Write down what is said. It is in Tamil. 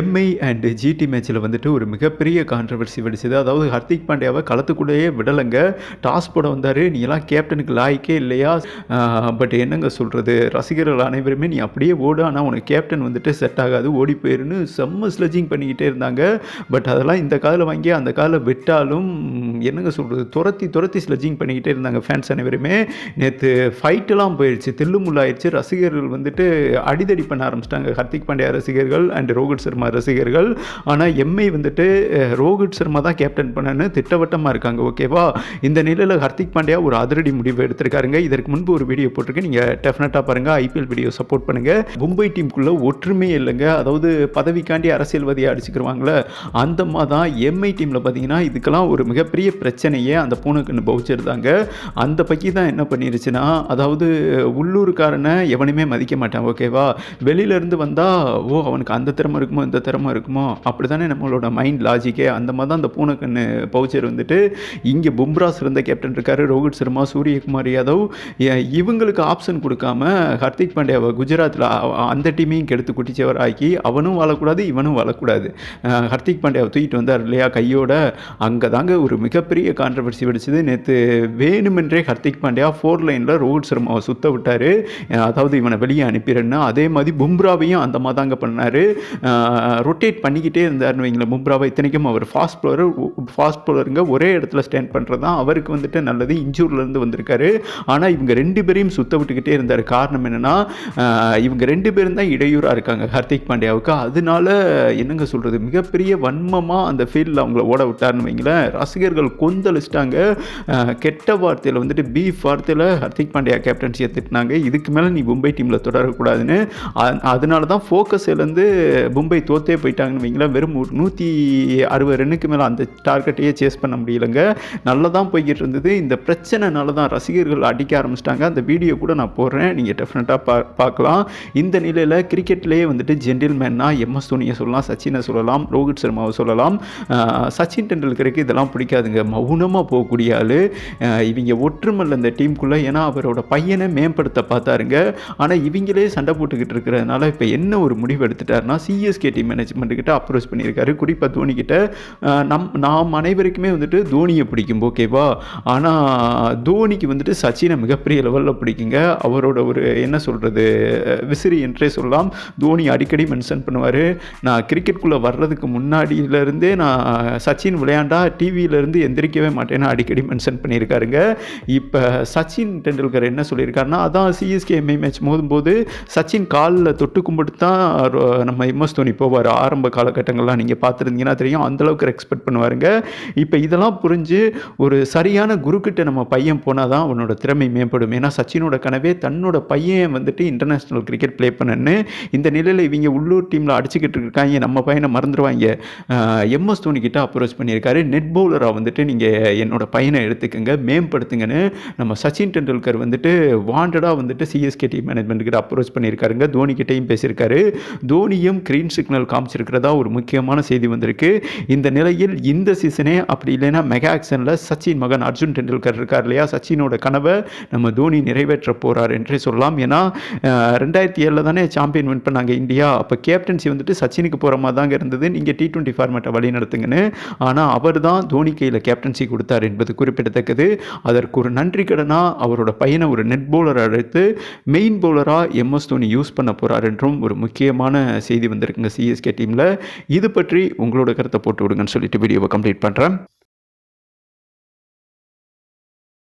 எம்ஐ அண்ட் ஜிடி மேட்ச்சில் வந்துட்டு ஒரு மிகப்பெரிய கான்ட்ரவர்சி வெடிச்சது. அதாவது ஹர்திக் பாண்டியாவை களத்துக்குள்ளேயே விடலைங்க. டாஸ் போட வந்தார். நீ எல்லாம் கேப்டனுக்கு லாய்க்கே இல்லையா? பட் என்னங்க சொல்கிறது ரசிகர்கள் அனைவருமே நீ அப்படியே ஓடு. ஆனால் உனக்கு கேப்டன் வந்துட்டு செட் ஆகாது. ஓடி போயிருன்னு செம்ம ஸ்லெஜிங் பண்ணிக்கிட்டே இருந்தாங்க. பட் அதெல்லாம் இந்த காதில் வாங்கி அந்த காதில் விட்டாலும் என்னங்க சொல்கிறது துரத்தி துரத்தி ஸ்லெஜிங் பண்ணிக்கிட்டே இருந்தாங்க ஃபேன்ஸ் அனைவருமே. நேற்று ஃபைட்டெல்லாம் போயிடுச்சு தில்லுமுள்ளாயிடுச்சு ரசிகர்கள் வந்துட்டு அடிதடி பண்ண ஆரம்பிச்சிட்டாங்க. ஹர்திக் பாண்டியா ரசிகர்கள் அண்ட் ரோஹித் சர்மா ரசிகர்கள். ஆனால் எம்ஐ வந்துட்டு ரோஹித் சர்மா தான் கேப்டன் பண்ணன்னு திட்டவட்டமாக இருக்காங்க ஓகேவா இந்த நிலையில் ஹர்திக் பாண்டியா ஒரு அதிரடி முடிவு எடுத்திருக்காருங்க. இதற்கு முன்பு ஒரு வீடியோ போட்டிருக்கேன் நீங்கள் டெஃபினட்டாக பாருங்கள் ஐபிஎல் வீடியோ சப்போர்ட் பண்ணுங்கள் மும்பை டீமுக்குள்ளே ஒற்றுமையே இல்லைங்க. அதாவது பதவிக்காண்டி அரசியல்வாதியை அடிச்சுக்கிருவாங்களே. அந்த மாதிரி தான் எம்ஐ டீமில் பார்த்தீங்கன்னா இதுக்கெல்லாம் ஒரு மிகப்பெரிய பிரச்சனையே அந்த பூனுக்கு அனுபவிச்சிருந்தாங்க தாங்க அந்த பக்கி தான் என்ன பண்ணிருச்சுன்னா அதாவது உள்ளூர்காரனை எவனுமே மதிக்க மாட்டான் ஓகேவா வெளியிலேருந்து வந்தால் ஓ அவனுக்கு அந்த திறமை இருக்குமோ இந்த திறமை இருக்குமோ? அப்படி தானே நம்மளோட மைண்ட் லாஜிக்கே அந்த மாதிரி தான் அந்த பூனைக்கண்ணு பவுச்சர் வந்துட்டு இங்கே பும்ரா சிறந்த கேப்டன் இருக்காரு ரோஹித் சர்மா சூரியகுமார் யாதவ். இவங்களுக்கு ஆப்ஷன் கொடுக்காம ஹர்திக் பாண்டியாவை குஜராத்தில் அந்த டீமையும் கெடுத்து குட்டிச்சவர் ஆக்கி அவனும் வாழக்கூடாது இவனும் வாழக்கூடாது. ஹர்திக் பாண்டியாவை தூக்கிட்டு வந்தார் இல்லையா கையோட? அங்கே தாங்க ஒரு மிகப்பெரிய கான்ட்ரவர்சி வெடிச்சது. நேற்று வேணுமென்றே ஹர்திக் பாண்டியா ஃபோர் லைனில் ரோஹித் சர்மாவை சுத்த விட்டார். அதாவது இவனை வெளியே அனுப்பிடுறேன்னா அதே மாதிரி பும்ராவையும் அந்த மாதிரி தாங்க பண்ணார் ரொட்டேட் பண்ணிக்கிட்டே இருந்தார்னு வைங்களேன் மும்ராவை. இத்தனைக்கும் அவர் ஃபாஸ்ட் பவுலர் ஃபாஸ்ட் பவுலருங்க ஒரே இடத்துல ஸ்டாண்ட் பண்ணுறது தான் அவருக்கு வந்துட்டு நல்லது. இன்ஜூர்லேருந்து வந்திருக்காரு. ஆனால் இவங்க ரெண்டு பேரையும் சுத்த விட்டுக்கிட்டே இருந்தார். காரணம் என்னென்னா இவங்க ரெண்டு பேரும் தான் இடையூறாக இருக்காங்க ஹர்திக் பாண்டியாவுக்கு. அதனால என்னங்க சொல்கிறது மிகப்பெரிய வன்மமாக அந்த ஃபீல்டில் அவங்கள ஓட விட்டார்னு வைங்களேன். ரசிகர்கள் கொந்தளிச்சிட்டாங்க. கெட்ட வார்த்தையில் வந்துட்டு பீஃப் வார்த்தையில் ஹர்திக் பாண்டியா கேப்டன்சியை திட்டினாங்க. இதுக்கு மேலே நீ மும்பை டீமில் தொடரக்கூடாதுன்னு. அதனால தான் ஃபோக்கஸ்லேருந்து மும்பை தோத்தே போயிட்டாங்கன்னு வைங்களேன். வெறும் ஒரு நூற்றி அறுபது ரன்னுக்கு மேலே அந்த டார்கெட்டையே சேஸ் பண்ண முடியலங்க. நல்லா தான் போய்கிட்டு இருந்தது இந்த பிரச்சனைனால தான் ரசிகர்கள் அடிக்க ஆரம்பிச்சிட்டாங்க. அந்த வீடியோ கூட நான் போடுறேன். நீங்கள் டெஃபினட்டாக பா பார்க்கலாம். இந்த நிலையில் கிரிக்கெட்லேயே வந்துட்டு ஜென்டில்மேன்னா எம்எஸ் தோனியை சொல்லலாம் சச்சினை சொல்லலாம் ரோஹித் சர்மாவை சொல்லலாம். சச்சின் டெண்டுல்கருக்கு இதெல்லாம் பிடிக்காதுங்க. மௌனமாக போகக்கூடிய ஆள். இவங்க ஒற்றுமல்ல இந்த டீமுக்குள்ளே ஏன்னா அவரோட பையனை மேம்படுத்த பார்த்தாருங்க. ஆனால் இவங்களே சண்டை போட்டுக்கிட்டு இருக்கிறதுனால இப்போ என்ன ஒரு முடிவு எடுத்துட்டாருன்னா சிஎஸ்கே டீம் மேனேஜ்மெண்ட் கிட்ட அப்ரோச் பண்ணியிருக்காரு. குறிப்பாக தோனி கிட்ட நம் நாம் அனைவருக்குமே வந்துட்டு தோனியை பிடிக்கும் ஓகேவா ஆனால் தோனிக்கு வந்துட்டு சச்சினை மிகப்பெரிய லெவலில் பிடிக்குங்க. அவரோட ஒரு என்ன சொல்கிறது விசிறி என்றே சொல்லலாம். தோனி அடிக்கடி மென்ஷன் பண்ணுவார். நான் கிரிக்கெட்குள்ளே வர்றதுக்கு முன்னாடியிலேருந்தே நான் சச்சின் விளையாண்டா டிவியிலேருந்து எந்திரிக்கவே மாட்டேன்னு அடிக்கடி மென்ஷன் பண்ணியிருக்காருங்க. இப்போ சச்சின் டெண்டுல்கர் என்ன சொல்லியிருக்காருன்னா அதான் சிஎஸ்கே எம்ஐ மேட்ச் மோதும்போது சச்சின் காலில் தொட்டு கும்பிட்டு தான் நம்ம எம்எஸ் தோனி போவார் ஆரம்ப காலகட்டங்கள்லாம் நீங்கள் பார்த்துருந்தீங்கன்னா தெரியும். அந்தளவுக்கு எக்ஸ்பெக்ட் பண்ணுவாருங்க. இப்போ இதெல்லாம் புரிஞ்சு ஒரு சரியான குருக்கிட்ட நம்ம பையன் போனால் தான் அவனோட திறமை மேம்படும். ஏன்னா சச்சினோட கனவே தன்னோட பையன் வந்துட்டு இன்டர்நேஷ்னல் கிரிக்கெட் ப்ளே பண்ணணுன்னு இந்த நிலையில் இவங்க உள்ளூர் டீமில் அடிச்சுக்கிட்டு இருக்காங்க. நம்ம பையனை மறந்துடுவாங்க எம்எஸ் தோனி கிட்ட அப்ரோச் பண்ணியிருக்காரு. நெட் பவுலராக வந்துட்டு நீங்கள் என்னோட பையனை எடுத்துக்கங்க மேம்படுத்துங்கன்னு நம்ம சச்சின் டெண்டுல்கர் வந்துட்டு வாண்டடாக வந்துட்டு சிஎஸ்கே டீம் மேனேஜ்மெண்ட்டுக்கிட்ட அப்ரோச் பண்ணியிருக்காருங்க. தோனி கிட்டேயும் பேசியிருக்காரு. தோனியும் கிரீன்ஸு சிக்னல் காமிச்சிருக்கிறதா ஒரு முக்கியமான செய்தி வந்திருக்கு. இந்த நிலையில் இந்த சீசனே அப்படி இல்லைன்னா மெகா ஆக்ஷனில் சச்சின் மகன் அர்ஜுன் டெண்டுல்கர் இருக்கார் இல்லையா? சச்சினோட கனவை நம்ம தோனி நிறைவேற்ற போகிறார் என்றே சொல்லலாம். ஏன்னா ரெண்டாயிரத்தி ஏழில் தானே சாம்பியன் வின் பண்ணாங்க இந்தியா. அப்போ கேப்டன்சி வந்துட்டு சச்சினுக்கு போகிற மாதிரி தாங்க இருந்தது. நீங்கள் டி டுவெண்ட்டி ஃபார்மேட்டை வழி நடத்துங்கன்னு. ஆனால் அவர் தான் தோனி கையில் கேப்டன்சி கொடுத்தார் என்பது குறிப்பிடத்தக்கது. அதற்கு ஒரு நன்றி கடனாக அவரோட பையனை ஒரு நெட் பவுலர் அழைத்து மெயின் பவுலராக எம்எஸ் தோனி யூஸ் பண்ண போகிறார் என்றும் ஒரு முக்கியமான செய்தி வந்திருக்குங்க சிஎஸ்கே டீமில். இது பற்றி உங்களோட கருத்தை போட்டு விடுங்கன்னு சொல்லிட்டு வீடியோவை கம்ப்ளீட் பண்ணுறேன்